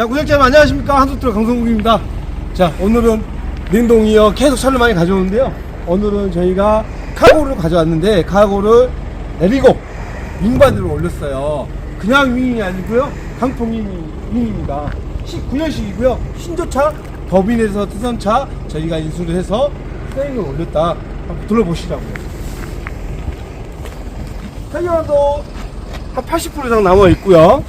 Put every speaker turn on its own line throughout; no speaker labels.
자, 구독자님 안녕하십니까. 한국트럭 강성국입니다. 자, 오늘은 냉동이어 계속 차를 많이 가져오는데요. 오늘은 저희가 카고를 가져왔는데, 카고를 내리고 윙바디로 올렸어요. 그냥 윙이 아니고요. 강풍 윙입니다. 19년식이고요. 신조차 법인에서 트선차 저희가 인수를 해서 세임을 올렸다. 한번 둘러보시라고요. 타이어도 한 80% 이상 남아 있고요.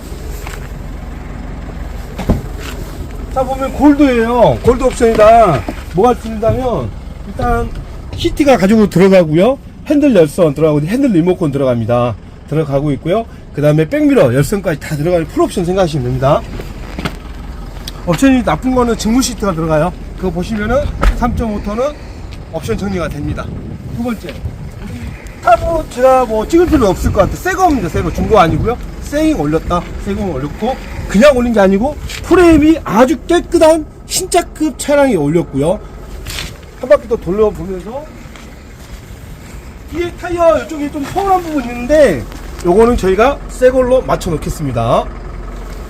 자 보면 골드예요. 골드 옵션이다. 뭐가 들다면 일단 히트가 가지고 들어가고요. 핸들 열선 들어가고 핸들 리모컨 들어갑니다. 들어가고 있고요. 그 다음에 백미러 열선까지 다 들어가는 풀옵션 생각하시면 됩니다. 옵션이 나쁜 거는 직무 시트가 들어가요. 그거 보시면은 3.5톤은 옵션 정리가 됩니다. 두 번째. 타보 제가 뭐 찍을 필요 없을 것 같아 새거입니다 새거 중고 아니고요 세잉 올렸다. 세잉 올렸고 그냥 올린 게 아니고 프레임이 아주 깨끗한 신차급 차량이 올렸고요. 한 바퀴 더 돌려보면서 뒤에 타이어 이쪽에 좀 서운한 부분이 있는데 요거는 저희가 새 걸로 맞춰 놓겠습니다.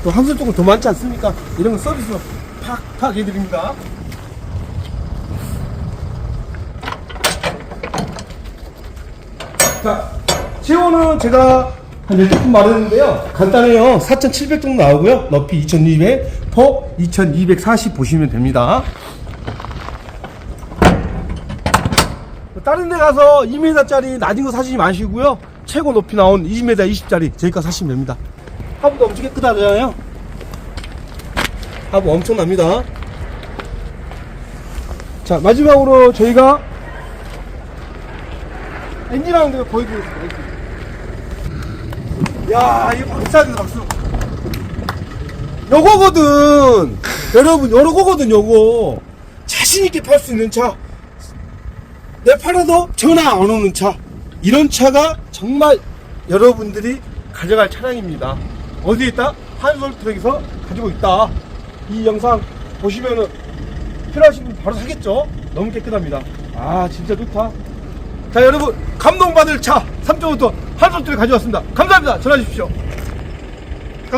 또 한술 조금 더 많지 않습니까? 이런 거 서비스로 팍팍 해드립니다. 자, 체온은 제가 한 12분 말했는데요. 간단해요. 4,700 정도 나오고요. 높이 2,200, 폭 2,240 보시면 됩니다. 다른 데 가서 2m짜리 낮은 거 사시지 마시고요. 최고 높이 나온 20m 20짜리 저희 거 사시면 됩니다. 하부도 엄청 깨끗하잖아요. 하부 엄청납니다. 자, 마지막으로 저희가 엔진하는 데가 보여드리겠습니다. 야, 이거 박수하게 박수. 요거거든. 여러분, 요거거든, 요거. 자신있게 팔 수 있는 차. 내 팔아도 전화 안 오는 차. 이런 차가 정말 여러분들이 가져갈 차량입니다. 어디에 있다? 한솔 트랙에서 가지고 있다. 이 영상 보시면은 필요하신 분 바로 사겠죠? 너무 깨끗합니다. 아, 진짜 좋다. 자 여러분 감동받을 차 3.5톤 한솔트랙 가져왔습니다. 감사합니다. 전화 주십시오